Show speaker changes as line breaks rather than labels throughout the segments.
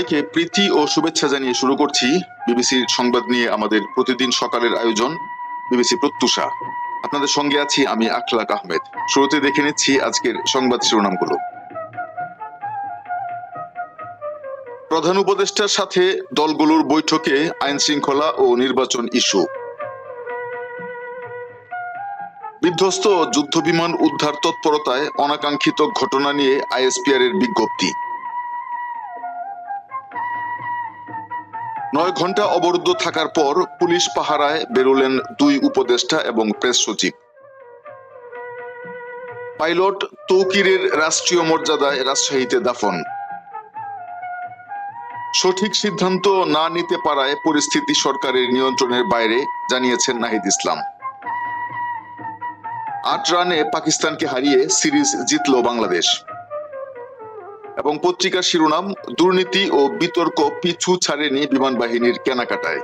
সবাইকে প্রীতি ও শুভেচ্ছা জানিয়ে শুরু করছি বিবিসির সংবাদ নিয়ে আমাদের প্রতিদিন সকালের আয়োজন, বিবিসি প্রত্যুষা। আপনাদের সঙ্গে আছি আমি আখলাক আহমেদ। শুরুতে দেখে নিচ্ছি আজকের সংবাদ শিরোনামগুলো। প্রধান উপদেষ্টার সাথে দলগুলোর বৈঠকে আইন শৃঙ্খলা ও নির্বাচন ইস্যু। বিধ্বস্ত যুদ্ধবিমান উদ্ধার তৎপরতায় অনাকাঙ্ক্ষিত ঘটনা নিয়ে আইএসপিআর এর বিজ্ঞপ্তি। নয় ঘণ্টা অবরুদ্ধ থাকার পর পুলিশ পাহারায় বেরোলেন দুই উপদেষ্টা এবং প্রেস সচিব। পাইলট তৌকিরের রাষ্ট্রীয় মর্যাদায় রাজশাহীতে দাফন। সঠিক সিদ্ধান্ত না নিতে পারায় পরিস্থিতি সরকারের নিয়ন্ত্রণের বাইরে, জানিয়েছেন নাহিদ ইসলাম। আট রানে পাকিস্তানকে হারিয়ে সিরিজ জিতল বাংলাদেশ। এবং পত্রিকার শিরোনাম, দুর্নীতি ও বিতর্ক পিছু ছাড়েনি বিমান বাহিনীর কেনাকাটায়।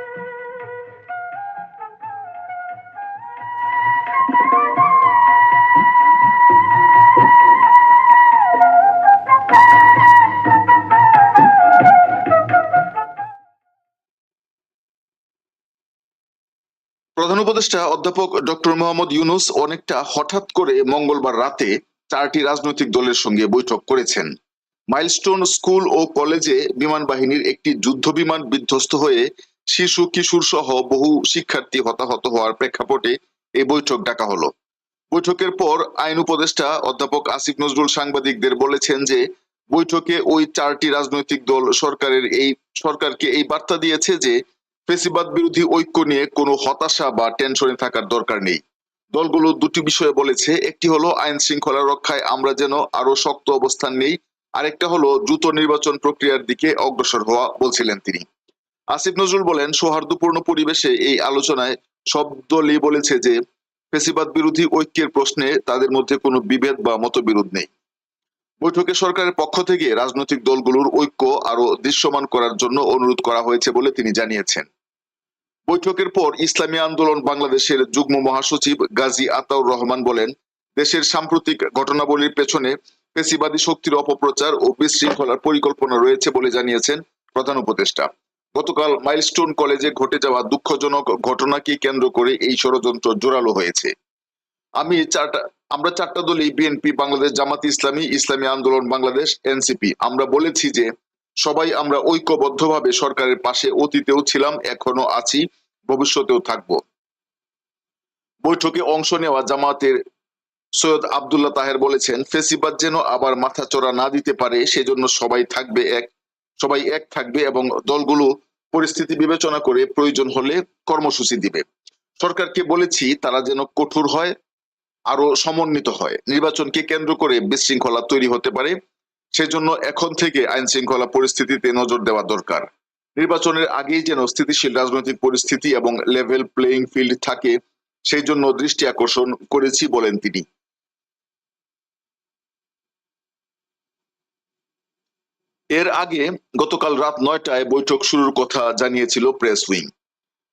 প্রধান উপদেষ্টা অধ্যাপক ডক্টর মোহাম্মদ ইউনুস অনেকটা হঠাৎ করে মঙ্গলবার রাতে চারটি রাজনৈতিক দলের সঙ্গে বৈঠক করেছেন। মাইলস্টোন স্কুল ও কলেজে বিমান বাহিনীর একটি যুদ্ধ বিমান বিধ্বস্ত হয়ে শিশু, কিশোর সহ বহু শিক্ষার্থী হতাহত হওয়ার প্রেক্ষাপটে এই বৈঠক ডাকা হলো। বৈঠকের পর আইন উপদেষ্টা অধ্যাপক আসিফ নজরুল সাংবাদিকদের বলেছেন যে, বৈঠকে ওই চারটি রাজনৈতিক দল সরকারের এই, সরকারকে এই বার্তা দিয়েছে যে, ফেসিবাদ বিরোধী ঐক্য নিয়ে কোনো হতাশা বা টেনশনে থাকার দরকার নেই। দলগুলো দুটি বিষয়ে বলেছে, একটি হলো আইন শৃঙ্খলা রক্ষায় আমরা যেন আরও শক্ত অবস্থান নেই আরেকটা হলো দ্রুত নির্বাচন প্রক্রিয়ার দিকে অগ্রসর হওয়া বলছিলেন তিনি। আসিফ নজরুল বলেন, সৌহার্দ্যপূর্ণ পরিবেশে এই আলোচনায় সব দলই বলেছে যে, ফেসিবাদ বিরোধী ঐক্যের প্রশ্নে তাদের মধ্যে কোনো বিভেদ বা মতবিরোধ নেই। বৈঠকে সরকারের পক্ষ থেকে রাজনৈতিক দলগুলোর ঐক্য আরও দৃশ্যমান করার জন্য অনুরোধ করা হয়েছে বলে তিনি জানিয়েছেন। বৈঠকের পর ইসলামী আন্দোলন বাংলাদেশের যুগ্ম মহাসচিব গাজী আতাউর রহমান বলেন, দেশের সাম্প্রতিক ঘটনাবলীর পেছনে পেশিবাদী শক্তির অপপ্রচার ও বিশৃঙ্খলার পরিকল্পনা রয়েছে বলে জানিয়েছেন প্রধান উপদেষ্টা। গতকাল মাইলস্টোন কলেজে ঘটে যাওয়া দুঃখজনক ঘটনাকে কেন্দ্র করে এই ষড়যন্ত্র জোরালো হয়েছে। আমি চারটা আমরা চারটা দলই বিএনপি, বাংলাদেশ, জামাত ইসলামী ইসলামী আন্দোলন, বাংলাদেশ, এনসিপি। আমরা বলেছি যে, সবাই আমরা ঐক্যবদ্ধভাবে সরকারের পাশে অতীতেও ছিলাম, এখনও আছি, ভবিষ্যতেও থাকব। বৈঠকে অংশ নেওয়া জামাতের সৈয়দ আবদুল্লাহ তাহের বলেছেন, ফেসিবাদ যেন আবার মাথাচড়া না দিতে পারে, সেজন্য সবাই থাকবে এক, সবাই এক থাকবে এবং দলগুলো পরিস্থিতি বিবেচনা করে প্রয়োজন হলে কর্মসূচি দিবে। সরকারকে বলেছি, তারা যেন কঠোর হয় আরও সমন্বিত হয়। নির্বাচনকে কেন্দ্র করে বিশৃঙ্খলা তৈরি হতে পারে, সেজন্য এখন থেকে আইন শৃঙ্খলা পরিস্থিতিতে নজর দেওয়া দরকার। নির্বাচনের আগেই যেন স্থিতিশীল রাজনৈতিক পরিস্থিতি এবং লেভেল প্লেইং ফিল্ড থাকে, সেই জন্য দৃষ্টি আকর্ষণ করেছি বলেন তিনি। এর আগে গতকাল রাত নয়টায় বৈঠক শুরুর কথা জানিয়েছিল প্রেস উইং।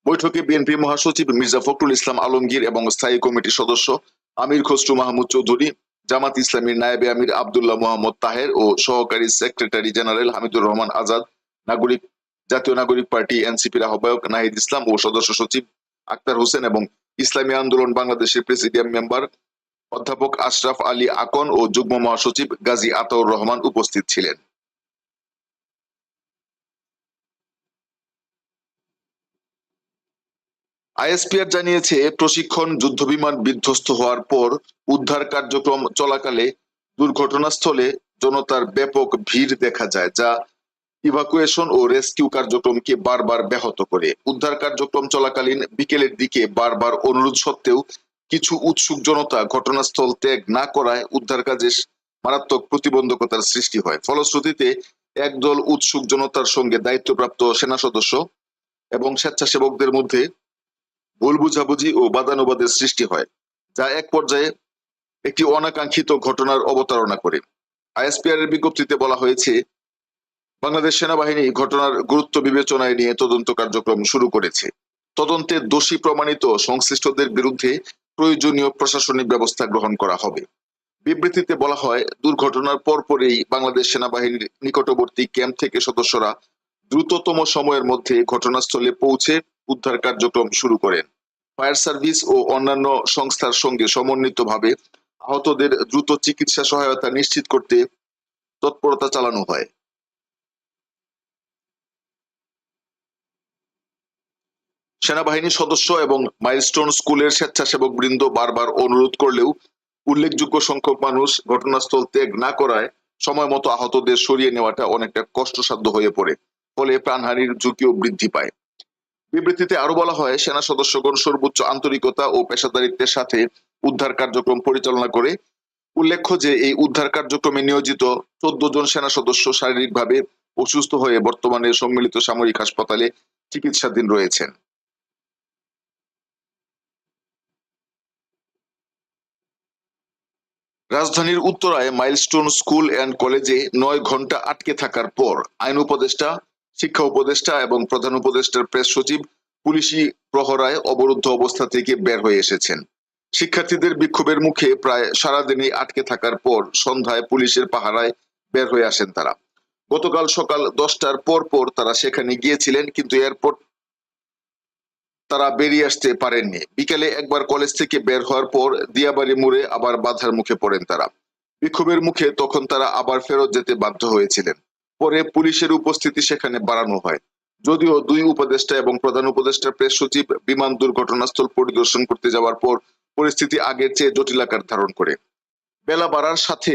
বৈঠকে বিএনপি মহাসচিব মির্জা ফখরুল ইসলাম আলমগীর এবং স্থায়ী কমিটির সদস্য আমির খসরু মাহমুদ চৌধুরী, জামাত ইসলামীর নায়েবে আমির আবদুল্লাহ মোহাম্মদ তাহের ও সহকারী সেক্রেটারি জেনারেল হামিদুর রহমান আজাদ, নাগরিক, জাতীয় নাগরিক পার্টি এনসিপির আহ্বায়ক নাহিদ ইসলাম ও সদস্য সচিব আক্তার হোসেন এবং ইসলামী আন্দোলন বাংলাদেশের প্রেসিডিয়াম মেম্বার অধ্যাপক আশরাফ আলী আকন ও যুগ্ম মহাসচিব গাজী আতাউর রহমান উপস্থিত ছিলেন। আইএসপিআর জানিয়েছে, প্রশিক্ষণ যুদ্ধবিমান বিধ্বস্ত হওয়ার পর উদ্ধার কার্যক্রম চলাকালে দুর্ঘটনাস্থলে জনতার ব্যাপক ভিড় দেখা যায়, যা ইভাকুয়েশন ও রেস্কিউ কার্যক্রমকে বারবার ব্যাহত করে। উদ্ধার কার্যক্রম চলাকালীন বিকেলের দিকে বারবার অনুরোধ সত্ত্বেও কিছু উৎসুক জনতা ঘটনাস্থল ত্যাগ না করায় উদ্ধার কাজে মারাত্মক প্রতিবন্ধকতার সৃষ্টি হয়। ফলশ্রুতিতে, একদল উৎসুক জনতার সঙ্গে দায়িত্বপ্রাপ্ত সেনা সদস্য এবং স্বেচ্ছাসেবকদের মধ্যে ভুল বুঝাবুঝি ও বাদানুবাদের সৃষ্টি হয়, যা এক পর্যায়ে একটি অনাকাঙ্ক্ষিত ঘটনার অবতারণা করে। আইএসপিআর এর বিজ্ঞপ্তিতে বলা হয়েছে, বাংলাদেশ সেনাবাহিনী ঘটনার গুরুত্ব বিবেচনায় নিয়ে তদন্ত কার্যক্রম শুরু করেছে। তদন্তে দোষী প্রমাণিত সংশ্লিষ্টদের বিরুদ্ধে প্রয়োজনীয় প্রশাসনিক ব্যবস্থা গ্রহণ করা হবে। বিবৃতিতে বলা হয়, দুর্ঘটনার পরপরই বাংলাদেশ সেনাবাহিনীর নিকটবর্তী ক্যাম্প থেকে সদস্যরা দ্রুততম সময়ের মধ্যে ঘটনাস্থলে পৌঁছে উদ্ধার কার্যক্রম শুরু করেন। ফায়ার সার্ভিস ও অন্যান্য সংস্থার সঙ্গে সমন্বিতভাবে আহতদের দ্রুত চিকিৎসা সহায়তা নিশ্চিত করতে তৎপরতা চালানো হয়। সেনাবাহিনীর সদস্য এবং মাইলস্টোন স্কুলের স্বেচ্ছাসেবক বৃন্দ বারবার অনুরোধ করলেও উল্লেখযোগ্য সংখ্যক মানুষ ঘটনাস্থল ত্যাগ না করায় সময় মতো আহতদের সরিয়ে নেওয়াটা অনেকটা কষ্টসাধ্য হয়ে পড়ে, ফলে প্রাণহানির ঝুঁকিও বৃদ্ধি পায়। বিবৃতিতে আরও বলা হয়, সেনা সদস্যগণ সর্বোচ্চ আন্তরিকতা ও পেশাদারিত্বের সাথে উদ্ধার কার্যক্রম পরিচালনা করে। উল্লেখ্য যে, এই উদ্ধার কার্যক্রমে নিয়োজিত চোদ্দ জন সেনা সদস্য শারীরিকভাবে অসুস্থ হয়ে বর্তমানে সম্মিলিত সামরিক হাসপাতালে চিকিৎসাধীন রয়েছেন। রাজধানীর উত্তরায় মাইলস্টোন স্কুল অ্যান্ড কলেজে নয় ঘণ্টা আটকে থাকার পর আইন উপদেষ্টা শিক্ষা উপদেষ্টা এবং প্রধান উপদেষ্টার প্রেস সচিব পুলিশি প্রহরায় অবরুদ্ধ অবস্থা থেকে বের হয়ে এসেছেন। শিক্ষার্থীদের বিক্ষোভের মুখে প্রায় সারাদিনই আটকে থাকার পর সন্ধ্যায় পুলিশের পাহারায় বের হয়ে আসেন তারা। গতকাল সকাল দশটার পর পর তারা সেখানে গিয়েছিলেন, কিন্তু এরপর তারা বেরিয়ে আসতে পারেননি। বিকেলে একবার কলেজ থেকে বের হওয়ার পর দিয়াবাড়ি মোড়ে আবার বাধার মুখে পড়েন তারা। বিক্ষোভের মুখে তখন তারা আবার ফেরত যেতে বাধ্য হয়েছিলেন। পরে পুলিশের উপস্থিতি সেখানে বাড়ানো হয়। যদিও দুই উপদেষ্টা এবং প্রধান উপদেষ্টা প্রেস সচিব বিমান দুর্ঘটনাস্থল পরিদর্শন করতে যাওয়ার পর পরিস্থিতি আগের চেয়ে জটিল আকার ধারণ করে। বেলা বাড়ার সাথে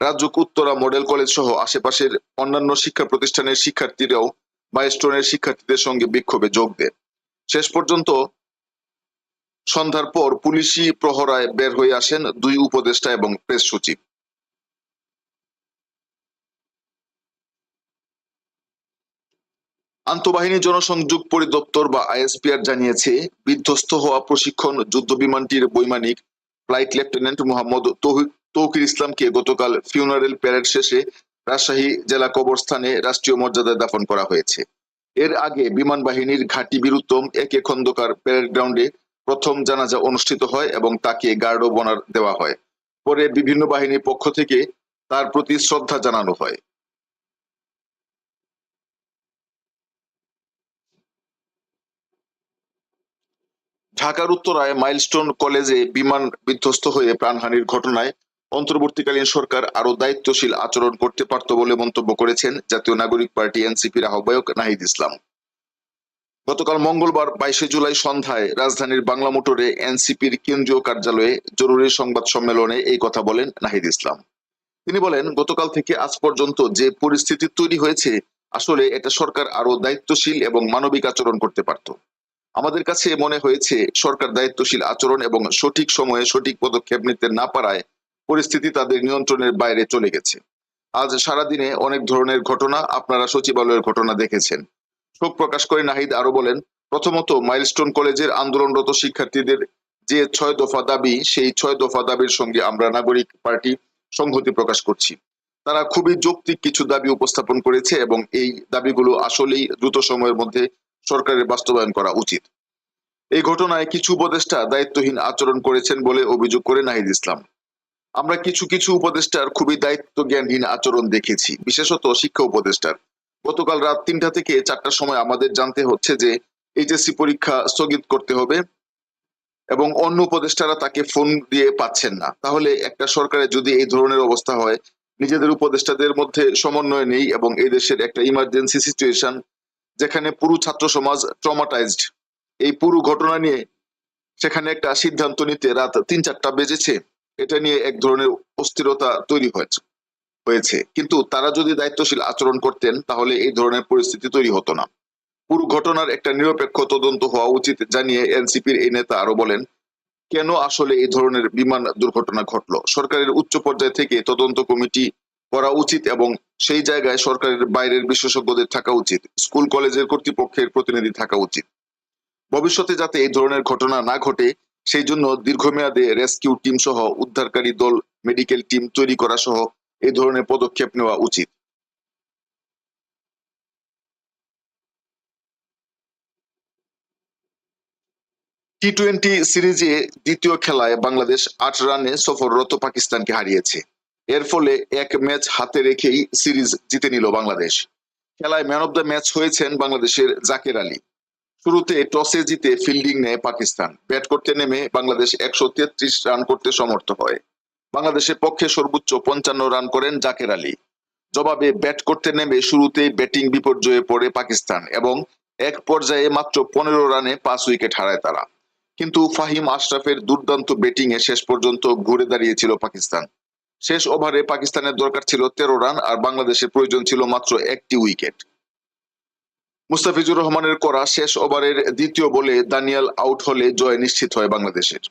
রাজ্য উত্তরা মডেল কলেজ সহ আশেপাশের অন্যান্য শিক্ষা প্রতিষ্ঠানের শিক্ষার্থীরাও মাইস্টোনের শিক্ষার্থীদের সঙ্গে বিক্ষোভে যোগ দেন শেষ পর্যন্ত সন্ধ্যার পর পুলিশি প্রহরায় বের হয়ে আসেন দুই উপদেষ্টা এবং প্রেস সচিব। আন্তঃবাহিনী জনসংযোগ পরিদপ্তর বা আইএসপিআর জানিয়েছে, বিধ্বস্ত হওয়া প্রশিক্ষণ যুদ্ধ বিমানটির বৈমানিক ফ্লাইট লেফটেন্যান্ট মোহাম্মদ তৌকির ইসলামকে গতকাল ফিউনারেল প্যারেড শেষে রাজশাহী জেলা কবরস্থানে রাষ্ট্রীয় মর্যাদায় দাফন করা হয়েছে। এর আগে বিমান বাহিনীর ঘাঁটি বীরুত্তম একে খন্দকার প্যারেড গ্রাউন্ডে প্রথম জানাজা অনুষ্ঠিত হয় এবং তাকে গার্ড অব দেওয়া হয়। পরে বিভিন্ন বাহিনীর পক্ষ থেকে তার প্রতি শ্রদ্ধা জানানো হয়। ঢাকার উত্তরায় মাইলস্টোন কলেজে বিমান বিধ্বস্ত হয়ে প্রাণহানির ঘটনায় অন্তর্বর্তীকালীন সরকার আরও দায়িত্বশীল আচরণ করতে পারত বলে মন্তব্য করেছেন জাতীয় নাগরিক পার্টি এনসিপির আহ্বায়ক নাহিদ ইসলাম। গতকাল মঙ্গলবার বাইশে জুলাই সন্ধ্যায় রাজধানীর বাংলা মোটরে এনসিপির কেন্দ্রীয় কার্যালয়ে জরুরি সংবাদ সম্মেলনে এই কথা বলেন নাহিদ ইসলাম। তিনি বলেন, গতকাল থেকে আজ পর্যন্ত যে পরিস্থিতি তৈরি হয়েছে, আসলে এটা সরকার আরও দায়িত্বশীল এবং মানবিক আচরণ করতে পারত। আমাদের কাছে মনে হয়েছে, সরকার দায়িত্বশীল আচরণ এবং সঠিক সময়ে সঠিক পদক্ষেপ নিতে না পারায় পরিস্থিতি তাদের নিয়ন্ত্রণের বাইরে চলে গেছে। আজ সারাদিনে অনেক ধরনের ঘটনা, আপনারা সচিবালয়ের ঘটনা দেখেছেন। শোক প্রকাশ করে নাহিদ আরও বলেন, প্রথমত মাইলস্টোন কলেজের আন্দোলনরত শিক্ষার্থীদের যে ছয় দফা দাবি, সেই ছয় দফা দাবির সঙ্গে আমরা নাগরিক পার্টি সংহতি প্রকাশ করছি। তারা খুবই যৌক্তিক কিছু দাবি উপস্থাপন করেছে এবং এই দাবিগুলো আসলেই দ্রুত সময়ের মধ্যে সরকারের বাস্তবায়ন করা উচিত। এই ঘটনায় কিছু উপদেষ্টা দায়িত্বহীন আচরণ করেছেন বলে অভিযোগ করে নাহিদ ইসলাম। আমরা কিছু কিছু উপদেষ্টার খুবই দায়িত্ব জ্ঞানহীন আচরণ দেখেছি, বিশেষত শিক্ষা উপদেষ্টার। গতকাল রাত তিনটা থেকে চারটার সময় আমাদের জানতে হচ্ছে যে এইচএসসি পরীক্ষা স্থগিত করতে হবে এবং অন্য উপদেষ্টারা তাকে ফোন দিয়ে পাচ্ছেন না। তাহলে একটা সরকারের যদি এই ধরনের অবস্থা হয়, নিজেদের উপদেষ্টাদের মধ্যে সমন্বয় নেই এবং এই দেশের একটা ইমার্জেন্সি সিচুয়েশন যেখানে পুরো ছাত্র সমাজ ট্রমাটাইজড এই পুরো ঘটনা নিয়ে সেখানে একটা সিদ্ধান্ত নিতে রাত তিন চারটা বেজেছে। এটা নিয়ে এক ধরনের অস্থিরতা তৈরি হয়েছে হয়েছে। কিন্তু তারা যদি দায়িত্বশীল আচরণ করতেন, তাহলে এই ধরনের পরিস্থিতি তৈরি হতো না। পুরো ঘটনার একটা নিরপেক্ষ তদন্ত হওয়া উচিত জানিয়ে এনসিপির এই নেতা আরও বলেন, কেন আসলে এই ধরনের বিমান দুর্ঘটনা ঘটলো? সরকারের উচ্চ পর্যায় থেকে তদন্ত কমিটি করা উচিত এবং সেই জায়গায় সরকারের বাইরের বিশেষজ্ঞদের থাকা উচিত, স্কুল, কলেজের কর্তৃপক্ষের প্রতিনিধি থাকা উচিত। ভবিষ্যতে যাতে এই ধরনের ঘটনা না ঘটে, সেই জন্য দীর্ঘমেয়াদে রেস্কিউ টিম সহ, উদ্ধারকারী দল, মেডিকেল টিম তৈরি করা সহ এই ধরনের পদক্ষেপ নেওয়া উচিত। টি টোয়েন্টি সিরিজে দ্বিতীয় খেলায় বাংলাদেশ আট রানে সফররত পাকিস্তানকে হারিয়েছে। এর ফলে এক ম্যাচ হাতে রেখেই সিরিজ জিতে নিল বাংলাদেশ। খেলায় ম্যান অব দ্য ম্যাচ হয়েছেন বাংলাদেশের জাকের আলী। শুরুতে টসে জিতে ফিল্ডিং নেয় পাকিস্তান। ব্যাট করতে নেমে বাংলাদেশ একশো তেত্রিশ রান করতে সমর্থ হয়। বাংলাদেশের পক্ষে সর্বোচ্চ পঞ্চান্ন রান করেন জাকের আলী। জবাবে ব্যাট করতে নেমে শুরুতেই ব্যাটিং বিপর্যয়ে পড়ে পাকিস্তান এবং এক পর্যায়ে মাত্র পনেরো রানে পাঁচ উইকেট হারায় তারা। কিন্তু ফাহিম আশরাফের দুর্দান্ত ব্যাটিংয়ে শেষ পর্যন্ত ঘুরে দাঁড়িয়েছিল পাকিস্তান। শেষ ওভারে পাকিস্তানের দরকার ছিল তেরো রান আর বাংলাদেশের প্রয়োজন ছিল মাত্র একটি উইকেট। মুস্তাফিজুর রহমানের করা শেষ ওভারের দ্বিতীয় বলে দানিয়াল আউট হলে জয় নিশ্চিত হয় বাংলাদেশের।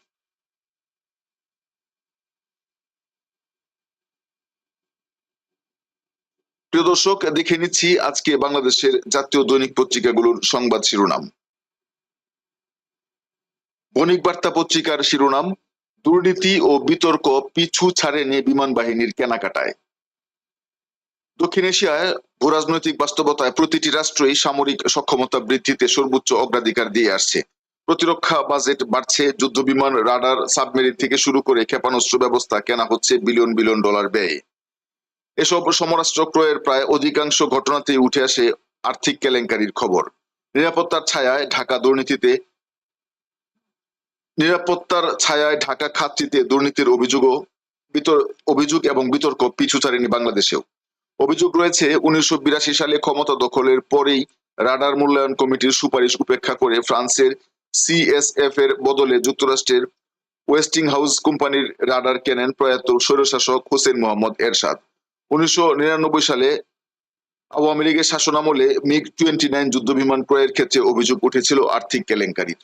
প্রিয় দর্শক, দেখে নিচ্ছি আজকে বাংলাদেশের জাতীয় দৈনিক পত্রিকাগুলোর সংবাদ শিরোনাম। বণিক বার্তা পত্রিকার শিরোনাম দুর্নীতি ও বিতর্ক পিছু ছাড়েনি বিমান বাহিনীর কেনাকাটায়। দক্ষিণ এশিয়ায় ভূরাজনৈতিক বাস্তবতায় প্রতিটি রাষ্ট্রই সামরিক সক্ষমতা বৃদ্ধিতে সর্বোচ্চ অগ্রাধিকার দিয়ে আসছে। প্রতিরক্ষা বাজেট বাড়ছে যুদ্ধ বিমান রাডার, সাবমেরিন থেকে শুরু করে ক্ষেপণাস্ত্র ব্যবস্থা কেনা হচ্ছে বিলিয়ন বিলিয়ন ডলার ব্যয়। এসব সমরাষ্ট্র ক্রয়ের প্রায় অধিকাংশ ঘটনাতেই উঠে আসে আর্থিক কেলেঙ্কারির খবর। নিরাপত্তার ছায়ায় ঢাকা দুর্নীতিতে নিরাপত্তার ছায়ায় ঢাকা খাতটিতে দুর্নীতির অভিযোগও অভিযোগ এবং বিতর্ক পিছু ছাড়েনি বাংলাদেশেও। অভিযোগ রয়েছে, উনিশশো বিরাশি সালে ক্ষমতা দখলের পরেই রাডার মূল্যায়ন কমিটির সুপারিশ উপেক্ষা করে ফ্রান্সের সিএসএফ এর বদলে যুক্তরাষ্ট্রের ওয়েস্টিং হাউস কোম্পানির রাডার কেনেন প্রয়াত স্বৈরশাসক হোসেন মোহাম্মদ এরশাদ। উনিশশো নিরানব্বই সালে আওয়ামী লীগের শাসনামলে মিগ টোয়েন্টি নাইন যুদ্ধ বিমান ক্রয়ের ক্ষেত্রে অভিযোগ উঠেছিল আর্থিক কেলেঙ্কারির।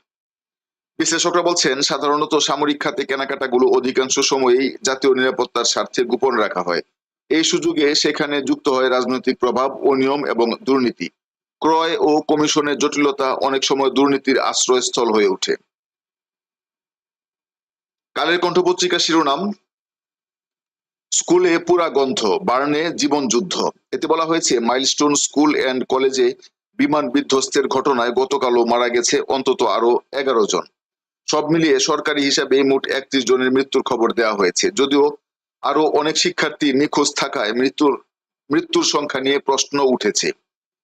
বিশ্লেষকরা বলছেন, সাধারণত সামরিক খাতে কেনাকাটাগুলো অধিকাংশ সময়েই জাতীয় নিরাপত্তার স্বার্থে গোপন রাখা হয়। এই সুযোগে সেখানে যুক্ত হয় রাজনৈতিক প্রভাব অনিয়ম এবং দুর্নীতি। ক্রয় ও কমিশনের জটিলতা অনেক সময় দুর্নীতির আশ্রয়স্থল হয়ে ওঠে। কালের কণ্ঠ পত্রিকা শিরোনাম, স্কুলে পুরা গন্ধ, বার্নে জীবন যুদ্ধ। এতে বলা হয়েছে, মাইলস্টোন স্কুল অ্যান্ড কলেজে বিমান বিধ্বস্তের ঘটনায় গতকালও মারা গেছে অন্তত আরও এগারো জন। সব মিলিয়ে সরকারি হিসাবে মোট একত্রিশ জনের মৃত্যুর খবর দেওয়া হয়েছে। যদিও আরও অনেক শিক্ষার্থী নিখোঁজ থাকায় মৃত্যুর মৃত্যুর সংখ্যা নিয়ে প্রশ্ন উঠেছে।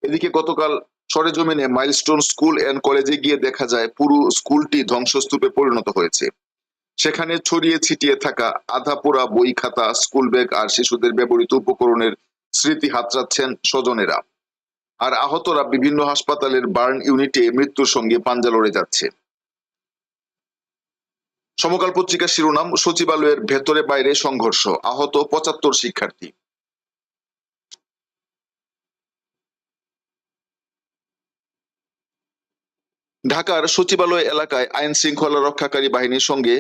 এদিকে গতকাল সরেজমিনে মাইলস্টোন স্কুল অ্যান্ড কলেজে গিয়ে দেখা যায়, পুরো স্কুলটি ধ্বংসস্তূপে পরিণত হয়েছে। সেখানে ছড়িয়ে ছিটিয়ে থাকা আধা পোড়া বই খাতা, স্কুল ব্যাগ আর শিশুদের ব্যবহৃত উপকরণের স্মৃতি হাতড়াচ্ছেন স্বজনেরা। আর আহতরা বিভিন্ন হাসপাতালের বার্ন ইউনিটে মৃত্যুর সঙ্গে পাঞ্জা লড়ে যাচ্ছে। সমকাল পত্রিকার শিরোনাম, সচিবালয়ের ভেতরে বাইরে সংঘর্ষ, আহত পঁচাত্তর শিক্ষার্থী। ঢাকার সচিবালয় এলাকায় আইন শৃঙ্খলা রক্ষাকারী বাহিনীর সঙ্গে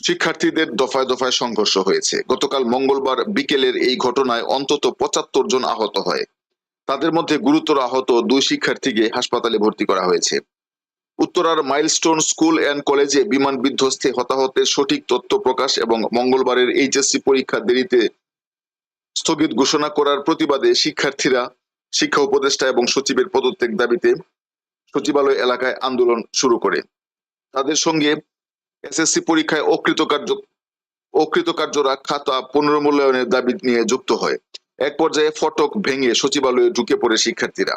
শিক্ষার্থীদের দফায় দফায় সংঘর্ষ হয়েছে। গতকাল মঙ্গলবার বিকেলের এই ঘটনায় অন্তত পঁচাত্তর জন আহত হয়। তাদের মধ্যে গুরুতর আহত দুই শিক্ষার্থীকে হাসপাতালে ভর্তি করা হয়েছে। উত্তরার মাইলস্টোন স্কুল অ্যান্ড কলেজে বিমান বিধ্বস্তে হতাহতের সঠিক তথ্য প্রকাশ এবং মঙ্গলবারের এইচএসসি পরীক্ষা দেরিতে স্থগিত ঘোষণা করার প্রতিবাদে শিক্ষার্থীরা, শিক্ষা উপদেষ্টা এবং সচিবের পদত্যাগ দাবিতে সচিবালয় এলাকায় আন্দোলন শুরু করে। তাদের সঙ্গে এসএসসি পরীক্ষায় অকৃতকার্য, অকৃতকার্যরা খাতা পুনর্মূল্যায়নের দাবি নিয়ে যুক্ত হয়। এক পর্যায়ে ফটক ভেঙে সচিবালয়ে ঢুকে পড়ে শিক্ষার্থীরা।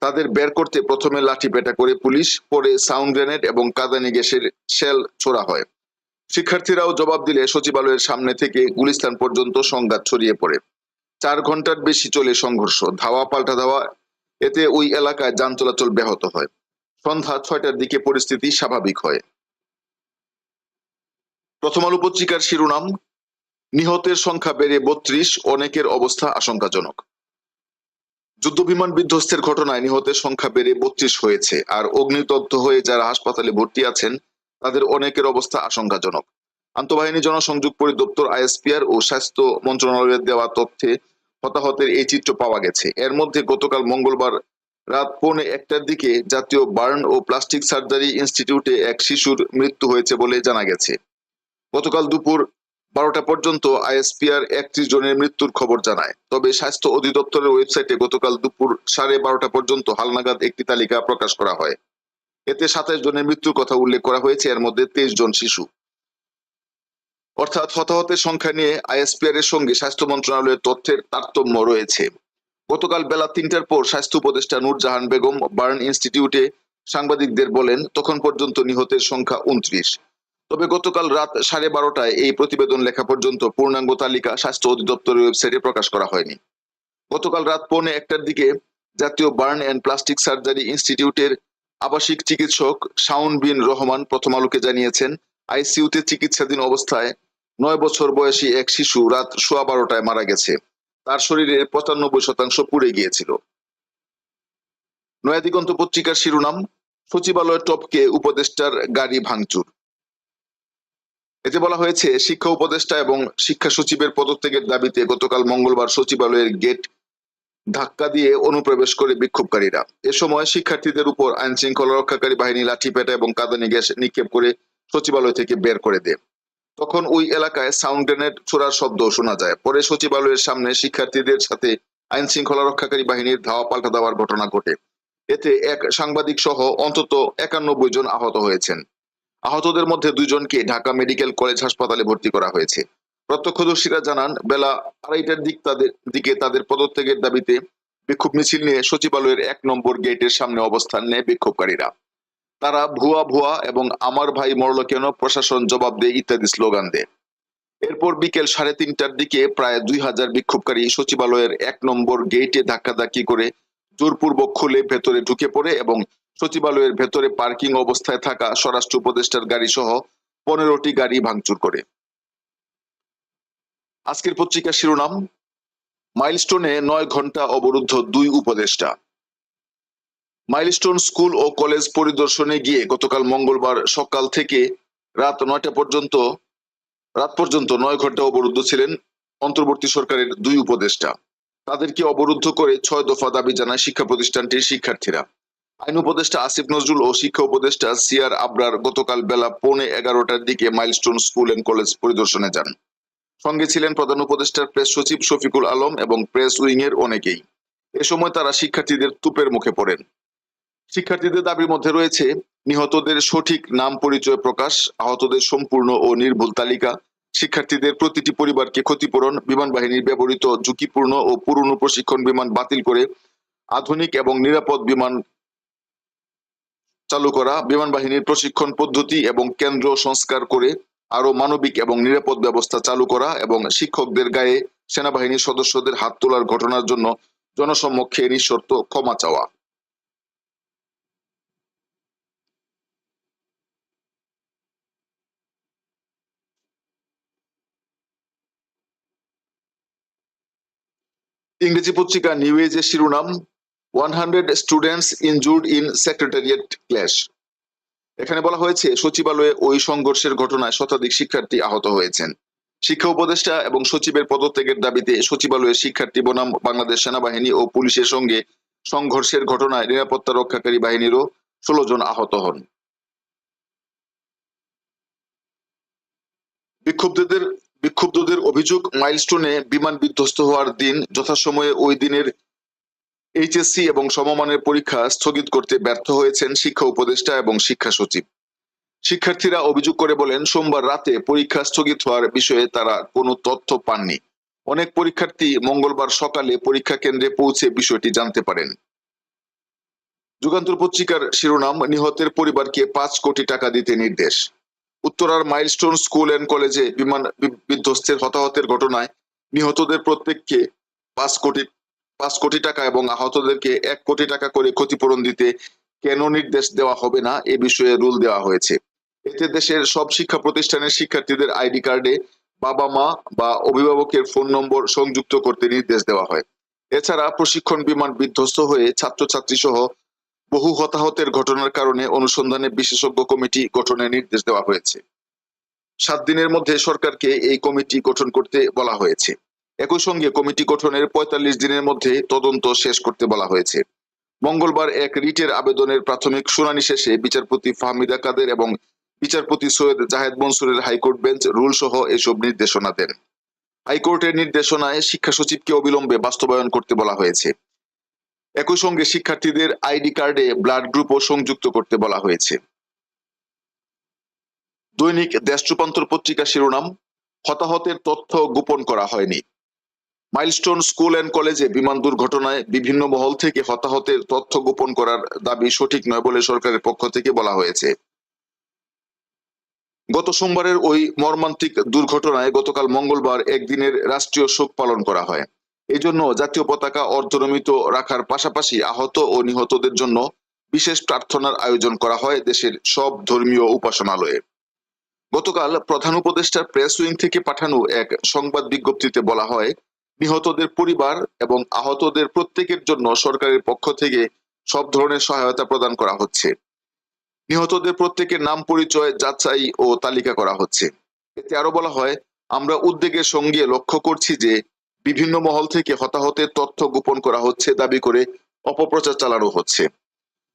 তাদের বের করতে প্রথমে লাঠি পেটা করে পুলিশ, পরে সাউন্ড গ্রেনেড এবং কাদানি গ্যাসের শেল ছোড়া হয়। শিক্ষার্থীরাও জবাব দিলে সচিবালয়ের সামনে থেকে গুলিস্তান পর্যন্ত সংঘাত ছড়িয়ে পড়ে। চার ঘণ্টার বেশি চলে সংঘর্ষ, ধাওয়া পাল্টা ধাওয়া, এতে ওই এলাকায় যান চলাচল ব্যাহত হয়। সন্ধ্যা ছয়টার দিকে পরিস্থিতি স্বাভাবিক হয়। প্রথম আলো পত্রিকার শিরোনাম, নিহতের সংখ্যা বেড়ে বত্রিশ, অনেকের অবস্থা আশঙ্কাজনক। যুদ্ধবিমান বিধ্বস্তের ঘটনায় নিহতের সংখ্যা বেড়ে বত্রিশ হয়েছে। আর অগ্নিদগ্ধ হয়ে যারা হাসপাতালে ভর্তি আছেন, তাদের অনেকের অবস্থা আশঙ্কাজনক। আন্তঃবাহিনী জনসংযোগ পরিদপ্তর আইএসপিআর ও স্বাস্থ্য মন্ত্রণালয়ের দেওয়া তথ্যে হতাহতের এই চিত্র পাওয়া গেছে। এর মধ্যে গতকাল মঙ্গলবার রাত পৌনে একটার দিকে জাতীয় বার্ন ও প্লাস্টিক সার্জারি ইনস্টিটিউটে এক শিশুর মৃত্যু হয়েছে বলে জানা গেছে। গতকাল দুপুর বারোটা পর্যন্ত আইএসপিআর একত্রিশ জনের মৃত্যুর খবর জানায়। তবে স্বাস্থ্য অধিদপ্তরের ওয়েবসাইটে গতকাল দুপুর সাড়ে বারোটা পর্যন্ত হালনাগাদ একটি তালিকা প্রকাশ করা হয়। এতে সাতাশ জনের মৃত্যুর কথা উল্লেখ করা হয়েছে, এর মধ্যে তেইশ জন শিশু। অর্থাৎ হতাহতের সংখ্যা নিয়ে আইএসপিআর এর সঙ্গে স্বাস্থ্য মন্ত্রণালয়ের তথ্যের তারতম্য রয়েছে। গতকাল বেলা তিনটার পর স্বাস্থ্য উপদেষ্টা নূরজাহান বেগম বার্ন ইনস্টিটিউটে সাংবাদিকদের বলেন, তখন পর্যন্ত নিহতের সংখ্যা উনত্রিশ। তবে গতকাল রাত সাড়ে বারোটায় এই প্রতিবেদন লেখা পর্যন্ত পূর্ণাঙ্গ তালিকা স্বাস্থ্য অধিদপ্তরের ওয়েবসাইটে প্রকাশ করা হয়নি। গতকাল রাত পৌনে একটার দিকে জাতীয় বার্ন অ্যান্ড প্লাস্টিক সার্জারি ইনস্টিটিউটের আবাসিক চিকিৎসক শাউন বিন রহমান প্রথম আলোকে জানিয়েছেন, আইসিইউতে চিকিৎসাধীন অবস্থায় নয় বছর বয়সী এক শিশু রাত সোয়া বারোটায় মারা গেছে। তার শরীরের পঁচানব্বই শতাংশ পুড়ে গিয়েছিল। নয়াদিগন্ত পত্রিকার শিরোনাম, সচিবালয় টপকে উপদেষ্টার গাড়ি ভাঙচুর। এতে বলা হয়েছে, শিক্ষা উপদেষ্টা এবং শিক্ষা সচিবের পদত্যাগের দাবিতে গতকাল মঙ্গলবার সচিবালয়ের গেট ধাক্কা দিয়ে অনুপ্রবেশ করে বিক্ষোভকারীরা। এ সময় শিক্ষার্থীদের উপর আইন শৃঙ্খলা রক্ষাকারী বাহিনী লাঠিপেটা এবং কাঁদানি গ্যাস নিক্ষেপ করে সচিবালয় থেকে বের করে দেয়। তখন ওই এলাকায় সাউন্ড গ্রেনেড ছোড়ার শব্দ শোনা যায়। পরে সচিবালয়ের সামনে শিক্ষার্থীদের সাথে আইন শৃঙ্খলা রক্ষাকারী বাহিনীর ধাওয়া পাল্টা দেওয়ার ঘটনা ঘটে। এতে এক সাংবাদিক সহ অন্তত একানব্বই জন আহত হয়েছেন। আহতদের মধ্যে দুইজনকে ঢাকা মেডিকেল কলেজ হাসপাতালে ভর্তি করা হয়েছে। প্রত্যক্ষদর্শীরা জানান, বেলা আড়াইটার দিক তাদের, দিকে তাদের পদত্যাগের দাবিতে বিক্ষোভ মিছিল নিয়ে সচিবালয়ের এক নম্বর গেটের সামনে অবস্থান নেয় বিক্ষোভকারীরা। তারা ভুয়া ভুয়া এবং আমার ভাই মরল কেন, প্রশাসন জবাব দেয় ইত্যাদি স্লোগান দেয়। এরপর বিকেল সাড়ে তিনটার দিকে প্রায় দুই হাজার বিক্ষোভকারী সচিবালয়ের এক নম্বর গেটে ধাক্কাধাক্কি করে জোরপূর্বক খুলে ভেতরে ঢুকে পড়ে এবং সচিবালয়ের ভেতরে পার্কিং অবস্থায় থাকা স্বরাষ্ট্র উপদেষ্টার গাড়ি সহ পনেরোটি গাড়ি ভাঙচুর করে। আজকের পত্রিকার শিরোনাম, মাইলস্টোনে নয় ঘণ্টা অবরুদ্ধ দুই উপদেষ্টা। মাইলস্টোন স্কুল ও কলেজ পরিদর্শনে গিয়ে গতকাল মঙ্গলবার সকাল থেকে রাত নয়টা পর্যন্ত, রাত পর্যন্ত নয় ঘণ্টা অবরুদ্ধ ছিলেন অন্তর্বর্তী সরকারের দুই উপদেষ্টা। তাদেরকে অবরুদ্ধ করে ছয় দফা দাবি জানায় শিক্ষা প্রতিষ্ঠানটির শিক্ষার্থীরা। আইন উপদেষ্টা আসিফ নজরুল ও শিক্ষা উপদেষ্টা সিআর আবরার গতকাল বেলা পৌনে এগারোটার দিকে মাইলস্টোন স্কুল এন্ড কলেজ পরিদর্শনে যান। সঙ্গে ছিলেন প্রধান উপদেষ্টার প্রেস সচিব শফিকুল আলম এবং প্রেস উইং এর অনেকেই। এ সময় তারা শিক্ষার্থীদের তুপের মুখে পড়েন। শিক্ষার্থীদের দাবির মধ্যে রয়েছে, নিহতদের সঠিক নাম পরিচয় প্রকাশ, আহতদের সম্পূর্ণ ও নির্ভুল তালিকা, শিক্ষার্থীদের প্রতিটি পরিবারকে ক্ষতিপূরণ, বিমান বাহিনীর ব্যবহৃত ঝুঁকিপূর্ণ ও পুরনো প্রশিক্ষণ বিমান বাতিল করে আধুনিক এবং নিরাপদ বিমান চালু করা বিমান বাহিনীর প্রশিক্ষণ পদ্ধতি এবং কেন্দ্র সংস্কার করে আরও মানবিক এবং নিরাপদ ব্যবস্থা চালু করা এবং শিক্ষকদের গায়ে সেনাবাহিনীর সদস্যদের হাত তোলার ঘটনার জন্য জনসম্মুখে নিঃশর্ত ক্ষমা চাওয়া। ইংরেজি পত্রিকা নিউ এজের শিরোনাম one hundred students injured in secretariat clash এখানে বলা হয়েছে, সচিবালয়ে ওই সংঘর্ষের ঘটনায় শতাধিক শিক্ষার্থী আহত হয়েছেন। শিক্ষা উপদেষ্টা এবং সচিবের পদত্যাগের দাবিতে সচিবালয়ের শিক্ষার্থী বনাম বাংলাদেশ সেনাবাহিনী ও পুলিশের সঙ্গে সংঘর্ষের ঘটনায় নিরাপত্তা রক্ষাকারী বাহিনীরও ষোলো জন আহত হন। বিক্ষুব্ধদের বিক্ষুব্ধদের অভিযোগ, মাইলস্টোনে বিমান বিধ্বস্ত হওয়ার দিন, যথাসময়ে ওই দিনের এইচএসসি এবং সমমানের পরীক্ষা স্থগিত করতে ব্যর্থ হয়েছেন শিক্ষা উপদেষ্টা এবং শিক্ষা সচিব। শিক্ষার্থীরা অভিযোগ করে বলেন, সোমবার রাতে পরীক্ষা স্থগিত হওয়ার বিষয়ে তারা কোনো তথ্য পাননি। অনেক পরীক্ষার্থী মঙ্গলবার সকালে পরীক্ষা কেন্দ্রে পৌঁছে বিষয়টি জানতে পারেন। যুগান্তর পত্রিকার শিরোনাম, নিহতের পরিবারকে পাঁচ কোটি টাকা দিতে নির্দেশ। উত্তরার মাইলস্টোন স্কুল অ্যান্ড কলেজে বিমান বিধ্বস্তের হতাহতের ঘটনায় নিহতদের প্রত্যেককে পাঁচ কোটি পাঁচ কোটি টাকা এবং আহতদেরকে এক কোটি টাকা করে ক্ষতিপূরণ দিতে কেন নির্দেশ দেওয়া হবে না? এ বিষয়ে রুল দেওয়া হয়েছে। এতে দেশের সব শিক্ষা প্রতিষ্ঠানের শিক্ষার্থীদের আইডি কার্ডে বাবা মা বা অভিভাবকের ফোন নম্বর সংযুক্ত করতে নির্দেশ দেওয়া হয়। এছাড়া প্রশিক্ষণ বিমান বিধ্বস্ত হয়ে ছাত্রছাত্রী সহ বহু হতাহতের ঘটনার কারণে অনুসন্ধানে বিশেষজ্ঞ কমিটি গঠনের নির্দেশ দেওয়া হয়েছে। সাত দিনের মধ্যে সরকারকে এই কমিটি গঠন করতে বলা হয়েছে। একই সঙ্গে কমিটি গঠনের পঁয়তাল্লিশ দিনের মধ্যে তদন্ত শেষ করতে বলা হয়েছে। মঙ্গলবার এক রিটের আবেদনের প্রাথমিক শুনানি শেষে বিচারপতি ফাহমিদা কাদের এবং বিচারপতি সৈয়দ জাহেদ মনসুরের হাইকোর্ট বেঞ্চ রুল সহ এসব নির্দেশনা দেন। হাইকোর্টের নির্দেশনায় শিক্ষা সচিবকে অবিলম্বে বাস্তবায়ন করতে বলা হয়েছে। একই সঙ্গে শিক্ষার্থীদের আইডি কার্ডে ব্লাড গ্রুপও সংযুক্ত করতে বলা হয়েছে। দৈনিক দেশ রূপান্তর পত্রিকা শিরোনাম, হতাহতের তথ্য গোপন করা হয়নি। মাইলস্টোন স্কুল অ্যান্ড কলেজে বিমান দুর্ঘটনায় বিভিন্ন মহল থেকে হতাহতের তথ্য গোপন করার দাবি সঠিক নয় বলে সরকারের পক্ষ থেকে বলা হয়েছে। গত সোমবারের ওই মর্মান্তিক দুর্ঘটনায় গতকাল মঙ্গলবার একদিনের রাষ্ট্রীয় শোক পালন করা হয়। এই জন্য জাতীয় পতাকা অর্ধনমিত রাখার পাশাপাশি আহত ও নিহতদের জন্য বিশেষ প্রার্থনার আয়োজন করা হয় দেশের সব ধর্মীয় উপাসনালয়ে। গতকাল প্রধান উপদেষ্টার প্রেস উইং থেকে পাঠানো এক সংবাদ বিজ্ঞপ্তিতে বলা হয় নিহতদের পরিবার এবং আহতদের প্রত্যেকের জন্য সরকারের পক্ষ থেকে সব ধরনের সহায়তা প্রদান করা হচ্ছে। নিহতদের প্রত্যেকের নাম পরিচয়, যাচাই ও তালিকা করা হচ্ছে। এতে আরও বলা হয়, আমরা উদ্বেগের সঙ্গে লক্ষ্য করছি যে বিভিন্ন মহল থেকে হতাহতের তথ্য গোপন করা হচ্ছে, দাবি করে অপপ্রচার চালানো হচ্ছে।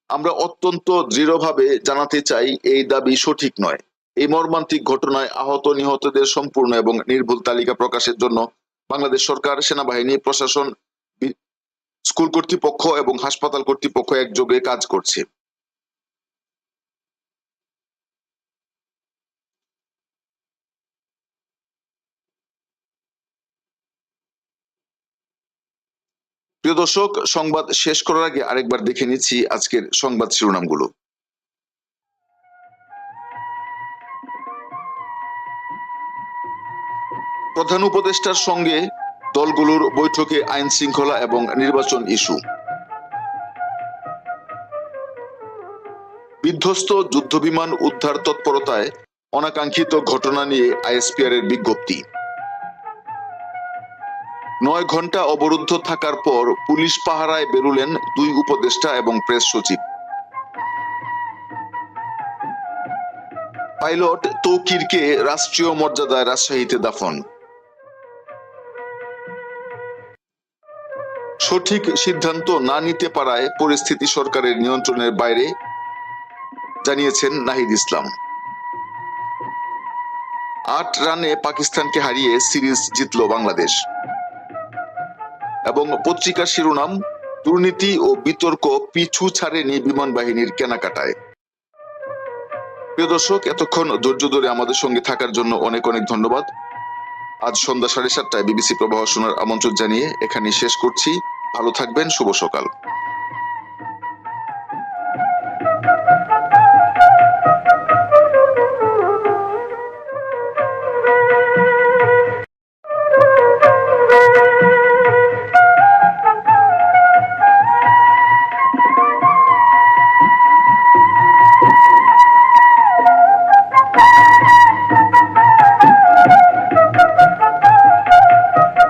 আমরা অত্যন্ত দৃঢ়ভাবে জানাতে চাই, এই দাবি সঠিক নয়। এই মর্মান্তিক ঘটনায় আহত নিহতদের সম্পূর্ণ এবং নির্ভুল তালিকা প্রকাশের জন্য বাংলাদেশ সরকার, সেনাবাহিনী, প্রশাসন স্কুল কর্তৃপক্ষ এবং হাসপাতাল কর্তৃপক্ষ একযোগে কাজ করছে। প্রিয় দর্শক, সংবাদ শেষ করার আগে আরেকবার দেখে নিচ্ছি আজকের সংবাদ শিরোনামগুলো। প্রধান উপদেষ্টার সঙ্গে দলগুলোর বৈঠকে আইন শৃঙ্খলা এবং নির্বাচন ইস্যু। বিধ্বস্ত যুদ্ধবিমান উদ্ধার তৎপরতায় অনাকাঙ্ক্ষিত ঘটনা নিয়ে আইএসপিআর এর বিজ্ঞপ্তি। নয় ঘণ্টা অবরুদ্ধ থাকার পর পুলিশ পাহারায় বেরুলেন দুই উপদেষ্টা এবং প্রেস সচিব। পাইলট তৌকিরকে রাষ্ট্রীয় মর্যাদায় রাজশাহীতে দাফন। সঠিক সিদ্ধান্ত না নিতে পারায় পরিস্থিতি সরকারের নিয়ন্ত্রণের বাইরে, জানিয়েছেন নাহিদ ইসলাম। আট রানে পাকিস্তানকে হারিয়ে সিরিজ জিতল বাংলাদেশ। এবং পত্রিকার শিরোনাম, দুর্নীতি ও বিতর্ক পিছু ছাড়েনি বিমান বাহিনীর কেনাকাটায়। প্রিয় দর্শক, এতক্ষণ ধৈর্য ধরে আমাদের সঙ্গে থাকার জন্য অনেক অনেক ধন্যবাদ। আজ সন্ধ্যা সাড়ে সাতটায় বিবিসি প্রবাহ শোনার আমন্ত্রণ জানিয়ে এখানে শেষ করছি। ভালো থাকবেন শুভ সকাল।